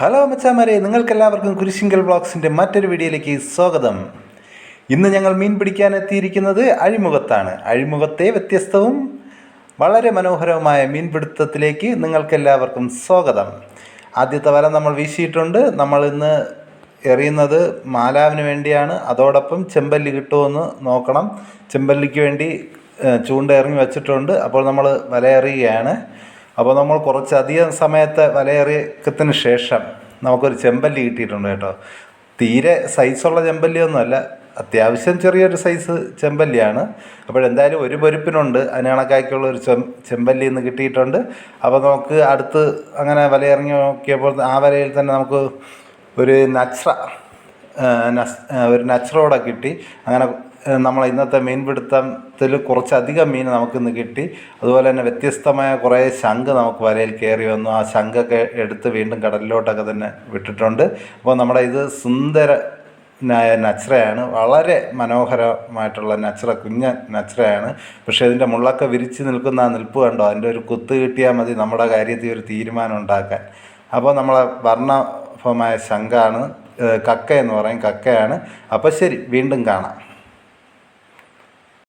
Hello മച്ചാമാരെ നിങ്ങൾക്കെല്ലാവർക്കും കുരിശിങ്കൽ ബ്ലോഗ്സിന്റെ മറ്റൊരു വീഡിയോയിലേക്ക് സ്വാഗതം. ഇന്ന് ഞങ്ങൾ മീൻ പിടിക്കാൻ എത്തിയിരിക്കുന്നത് അഴിമുഖത്താണ്. അഴിമുഖത്തെ വ്യത്യസ്തവും വളരെ മനോഹരവുമായ മീൻപിടുത്തത്തിലേക്ക് നിങ്ങൾക്കെല്ലാവർക്കും സ്വാഗതം. ആദ്യത്തെ വല നമ്മൾ വീശിയിട്ടുണ്ട്. നമ്മൾ ഇന്ന് എറിയുന്നത് മാലാവിന് വേണ്ടിയാണ്. അതോടൊപ്പം ചെമ്പല്ലി കിട്ടുമെന്ന് നോക്കണം. ചെമ്പല്ലിക്ക് വേണ്ടി ചൂണ്ട ഇറങ്ങി വെച്ചിട്ടുണ്ട്. അപ്പോൾ നമ്മൾ വല എറിയുകയാണ്. അപ്പോൾ നമ്മൾ കുറച്ചധികം സമയത്തെ വലയെറിയക്കത്തിന് ശേഷം നമുക്കൊരു ചെമ്പല്ലി കിട്ടിയിട്ടുണ്ട് കേട്ടോ. തീരെ സൈസുള്ള ചെമ്പല്ലിയൊന്നുമല്ല. അത്യാവശ്യം ചെറിയൊരു സൈസ് ചെമ്പല്ലിയാണ്. അപ്പോഴെന്തായാലും ഒരു പൊരുപ്പിനുണ്ട്. അതിന് കണക്കാക്കിയുള്ള ഒരു ചെം ചെമ്പല്ലി ഇന്ന് കിട്ടിയിട്ടുണ്ട്. അപ്പോൾ നമുക്ക് അടുത്ത് അങ്ങനെ വലയിറങ്ങി നോക്കിയപ്പോൾ ആ വലയിൽ തന്നെ നമുക്ക് ഒരു നച്ര ഒരു നച്ചറോടെ കിട്ടി. അങ്ങനെ നമ്മൾ ഇന്നത്തെ മീൻപിടുത്തത്തിൽ കുറച്ചധികം മീൻ നമുക്കിന്ന് കിട്ടി. അതുപോലെ തന്നെ വ്യത്യസ്തമായ കുറേ ശംഖ് നമുക്ക് വലയിൽ കയറി വന്നു. ആ ശംഖൊക്കെ എടുത്ത് വീണ്ടും കടലിലോട്ടൊക്കെ തന്നെ വിട്ടിട്ടുണ്ട്. അപ്പോൾ നമ്മുടെ ഇത് സുന്ദര നച്ചറയാണ് വളരെ മനോഹരമായിട്ടുള്ള നച്ചറ കുഞ്ഞ നച്ചറയാണ് പക്ഷേ ഇതിന്റെ മുള്ളൊക്കെ വിരിച്ച് നിൽക്കുന്ന ആ നിൽപ്പ് കണ്ടോ? അതിന്റെ ഒരു കുത്ത് കിട്ടിയാൽ മതി നമ്മുടെ കാര്യത്തിൽ ഒരു തീരുമാനം ഉണ്ടാക്കാൻ. അപ്പോൾ നമ്മളെ വർണഭമായ ശംഖാണ് കക്ക എന്ന് പറയും. കക്കയാണ്. അപ്പോൾ ശരി വീണ്ടും കാണാം.